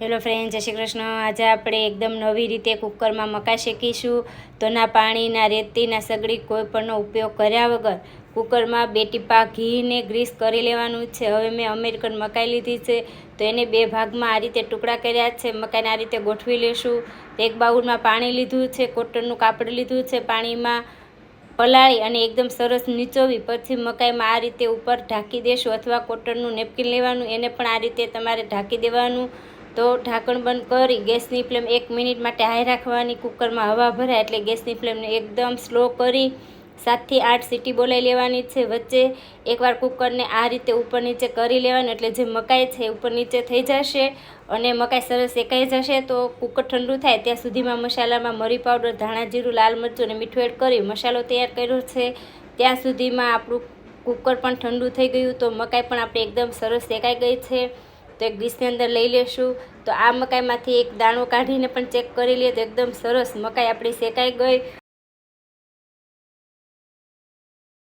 Hello friend, જય શ્રી કૃષ્ણ. આજે આપણે એકદમ નવી રીતે કુકરમાં મકા શેકીશું. તો ના પાણીના, રેતીના, સગડી કોઈ પણનો ઉપયોગ કર્યા વગર કુકરમાં બે ટીપા ઘીને ગ્રીસ કરી લેવાનું છે. હવે મેં અમેરિકન મકાઈ લીધી છે, તો એને બે ભાગમાં આ રીતે ટુકડા કર્યા છે. મકાઈને આ રીતે ગોઠવી લેશું. એક બાઉલમાં પાણી લીધું છે, કોટનનું કાપડ લીધું છે, પાણીમાં પલાળી અને એકદમ સરસ નીચોવી. પછી મકાઈમાં આ રીતે ઉપર ઢાંકી દેશું અથવા કોટનનું નેપકિન લેવાનું. એને પણ આ રીતે તમારે ઢાંકી દેવાનું. તો ઢાંકણ બંધ કરી ગેસની ફ્લેમ એક મિનિટ માટે હાઈ રાખવાની, કુકરમાં હવા ભરાય એટલે ગેસની ફ્લેમને એકદમ સ્લો કરી સાતથી આઠ સીટી બોલાવી લેવાની છે. વચ્ચે એકવાર કુકરને આ રીતે ઉપર નીચે કરી લેવાનું એટલે જે મકાઈ છે ઉપર નીચે થઈ જશે અને મકાઈ સરસ શેકાઈ જશે તો કુકર ઠંડુ થાય. ત્યાં સુધીમાં મસાલામાં મરી પાવડર, ધાણા જીરું, લાલ મરચું અને મીઠું એડ કરી મસાલો તૈયાર કર્યો છે. ત્યાં સુધીમાં આપણું કુકર પણ ઠંડુ થઈ ગયું તો મકાઈ પણ આપણે એકદમ સરસ શેકાઈ ગઈ છે. તો એક ડીશની અંદર લઈ લેશું. તો આ મકાઈમાંથી એક દાણો કાઢીને પણ ચેક કરી લઈએ તો એકદમ સરસ મકાઈ આપણી શેકાઈ ગઈ.